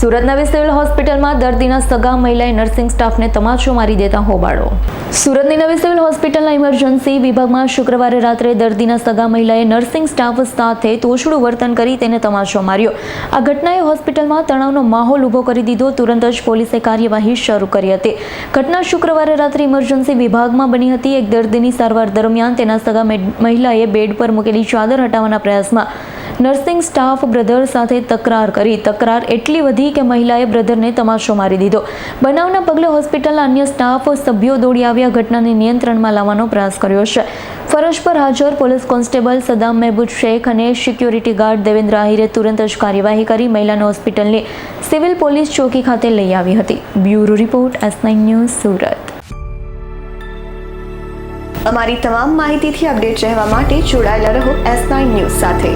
સુરત નવી સિવિલ હોસ્પિટલમાં દર્દીના સગા મહિલાએ નર્સિંગ સ્ટાફને તમાચો મારી દેતા હોબાળો. સુરતની નવી સિવિલ હોસ્પિટલના ઇમરજન્સી વિભાગમાં શુક્રવારે રાત્રે દર્દીના સગા મહિલાએ નર્સિંગ સ્ટાફ સાથે તોછડું વર્તન કરી તેને તમાચો માર્યો. આ ઘટનાએ હોસ્પિટલમાં તણાવનો માહોલ ઊભો કરી દીધો. તુરંત જ પોલીસે કાર્યવાહી શરૂ કરી હતી. ઘટના શુક્રવારે રાત્રે ઇમરજન્સી વિભાગમાં બની હતી. એક દર્દીની સારવાર દરમિયાન તેના સગા મહિલાએ બેડ પર મૂકેલી ચાદર હટાવવાના પ્રયાસમાં નર્સિંગ સ્ટાફ બ્રધર સાથે તકરાર કરી. તકરાર એટલી વધી કે મહિલાએ બ્રધરને તમાશો મારી દીધો. બનાવના પગલે હોસ્પિટલના અન્ય સ્ટાફ સભ્યો દોડી આવ્યા ઘટનાને નિયંત્રણમાં લાવવાનો પ્રયાસ કર્યો છે. ફરજ પર હાજર પોલીસ કોન્સ્ટેબલ સદામ મહેબૂબ શેખ અને સિક્યોરિટી ગાર્ડ દેવેન્દ્ર આહિરે તુરંત જ કાર્યવાહી કરી મહિલાને હોસ્પિટલની સિવિલ પોલીસ ચોકી ખાતે લઈ આવી હતી. Bureau report, S news, Surat. અમારી તમામ માહિતીથી અપડેટ રહેવા માટે જોડાયેલા રહો એસ ન્યૂઝ સાથે.